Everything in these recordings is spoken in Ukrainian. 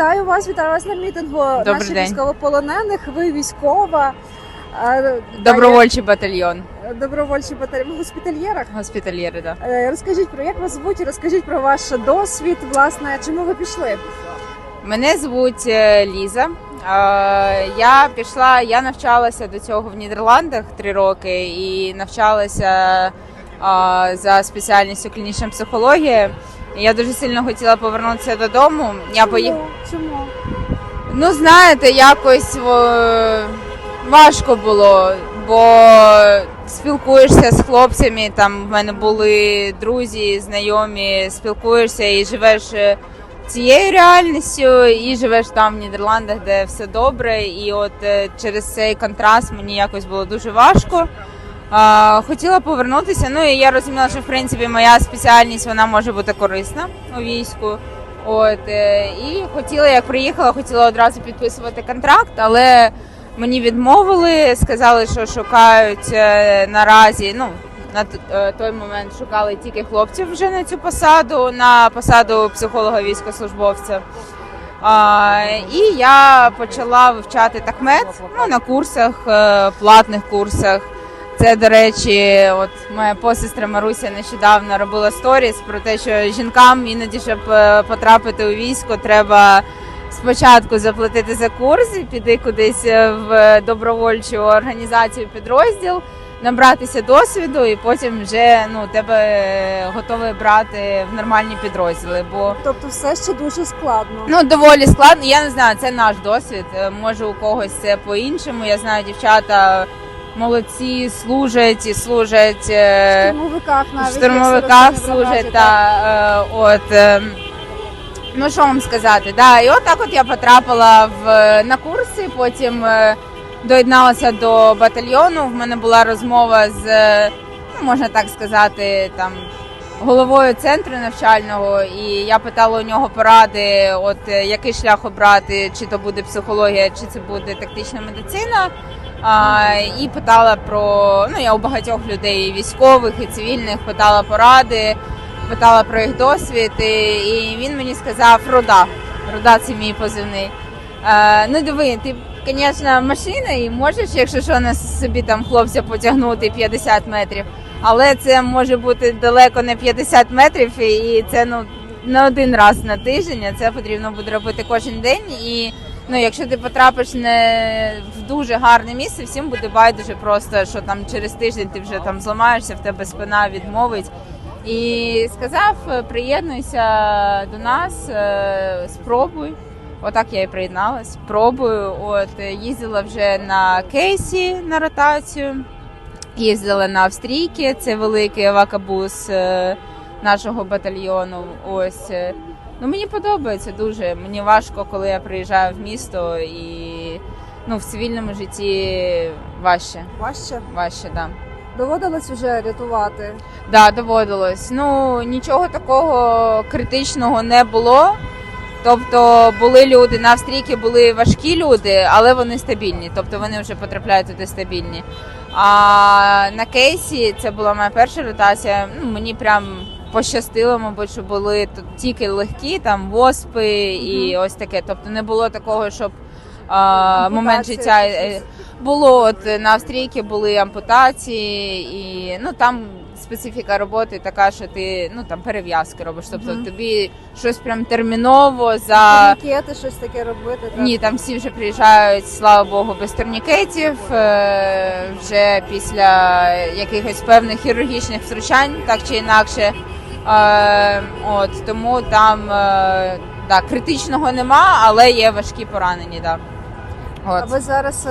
Вітаю вас, вітаю вас на мітингу Добрий наших день. військовополонених. Ви військова. е, Добровольчий батальйон. та є Добровольчий батальйон в госпітальєрах. Госпітальєри, да. Е, Розкажіть про як вас звуть, розкажіть про ваш досвід. Власне, чому ви пішли? Мене звуть е, Ліза. Е, Я пішла, я навчалася до цього в Нідерландах три роки і навчалася е, за спеціальністю клінічна психологія. Я дуже сильно хотіла повернутися додому. Я поїхала. Чому? Ну, знаєте, якось е, важко було, бо спілкуєшся з хлопцями. Там в мене були друзі, знайомі, спілкуєшся і живеш е, цією реальністю, і живеш там в Нідерландах, де все добре. І от е, через цей контраст мені якось було дуже важко. Хотіла повернутися. Ну і я розуміла, що в принципі моя спеціальність вона може бути корисна у війську. От е, і хотіла, як приїхала, хотіла одразу підписувати контракт, але мені відмовили, сказали, що шукають е, наразі. Ну на е, той момент шукали тільки хлопців вже на цю посаду, на посаду психолога військовослужбовця. А, і я почала вивчати такмет ну, на курсах, платних курсах. Це, до речі, от моя посестра Маруся нещодавно робила сторіс про те, що жінкам іноді, щоб е, потрапити у військо, треба спочатку заплатити за курс, і піти кудись е, в добровольчу організацію підрозділ, набратися досвіду, і потім вже ну тебе е, готові брати в нормальні підрозділи. Бо Тобто, все ще дуже складно. Ну, доволі складно. Я не знаю, це наш досвід. Може, у когось це по-іншому. Я знаю, дівчата молодці, служать і служать в е, штурмовиках в навіть штурмовиках, як сарафанні служать та е, от. е, Ну, що вам сказати? Да, і от так от я потрапила в, на курси, потім е, доєдналася до батальйону. В мене була розмова з, е, ну, можна так сказати, там головою центру навчального, і я питала у нього поради, от е, який шлях обрати, чи то буде психологія, чи це буде тактична медицина. А, і питала про ну я у багатьох людей, і військових і цивільних, питала поради, питала про їх досвід, і, і він мені сказав Руда. Руда це мій позивний. Е, ну диви, ти, звісно, машина і можеш, якщо що, на собі там хлопця потягнути 50 метрів. Але це може бути далеко не 50 метрів, і- це ну не один раз на тиждень. а Це потрібно буде робити кожен день. І ну, якщо ти потрапиш не в дуже гарне місце, всім буде байдуже просто, що там через тиждень ти вже там зламаєшся, в тебе спина відмовить. І сказав: приєднуйся до нас, е, спробуй. Отак я і приєдналась. Пробую. От їздила вже на кейсі на ротацію. Їздила на австрійки, це великий евакобус е, нашого батальйону. Ось е, ну мені подобається дуже. Мені важко, коли я приїжджаю в місто і ну в цивільному житті важче. Важче. Важче, да. Доводилось вже рятувати. Да, доводилось. Ну нічого такого критичного не було. Тобто були люди на австрійки, були важкі люди, але вони стабільні. Тобто вони вже потрапляють туди стабільні. А на кейсі це була моя перша ротація. Ну, мені прям пощастило, мабуть, що були тут тільки легкі, там воспи і ось таке. Тобто не було такого, щоб а, момент життя. е? Було от на австрійки були ампутації, і ну там специфіка роботи така, що ти ну там перев'язки робиш. Тобто Мгм. тобі щось прям терміново за Турнікети, щось таке робити. так? ні, там всі вже приїжджають, слава Богу, без турнікетів. е, Вже після якихось певних хірургічних втручань, так чи інакше. Е, От тому там е, да, критичного нема, але є важкі поранені. Да. А От. ви зараз е,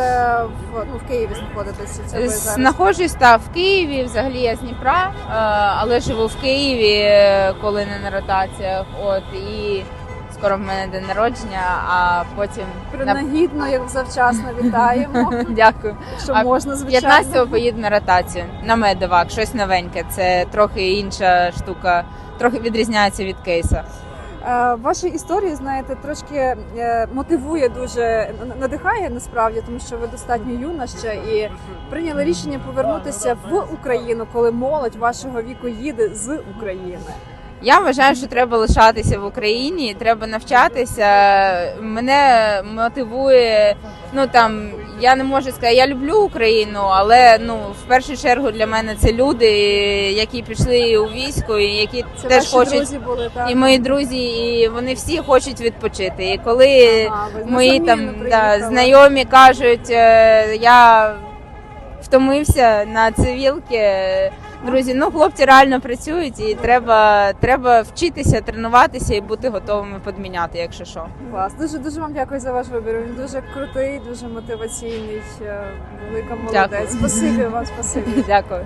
в, ну, в Києві знаходитеся? Це ви зараз? Знаходжусь та в Києві, взагалі я з Дніпра, е, але живу в Києві, е, коли не на ротаціях. От і скоро в мене день народження, а потім на... Принагідно, як завчасно вітаємо. дякую. Якщо А можна, звичайно. 15-го поїду на ротацію на медовак, щось новеньке. Це трохи інша штука, трохи відрізняється від кейса. Е, Ваші історії, знаєте, трошки е, мотивує дуже надихає насправді, тому що ви достатньо юна ще і прийняли рішення повернутися в Україну, коли молодь вашого віку їде з України. Я вважаю, що треба лишатися в Україні, треба навчатися. Мене мотивує. Ну там я не можу сказати, я люблю Україну, але ну в першу чергу для мене це люди, які пішли у військо, і які Це теж ваші хочуть. друзі були, так? І мої друзі, і вони всі хочуть відпочити. І коли Ага, ви мої самі там не да, приїхали. знайомі кажуть, е, я втомився на цивілки. Друзі, ну хлопці реально працюють, і треба, треба вчитися, тренуватися і бути готовими підміняти, якщо що. Клас. Дуже дуже вам дякую за ваш вибір. Він дуже крутий, дуже мотиваційний. Велика молодець. Дякую. Спасибі вам, спасибі. Дякую.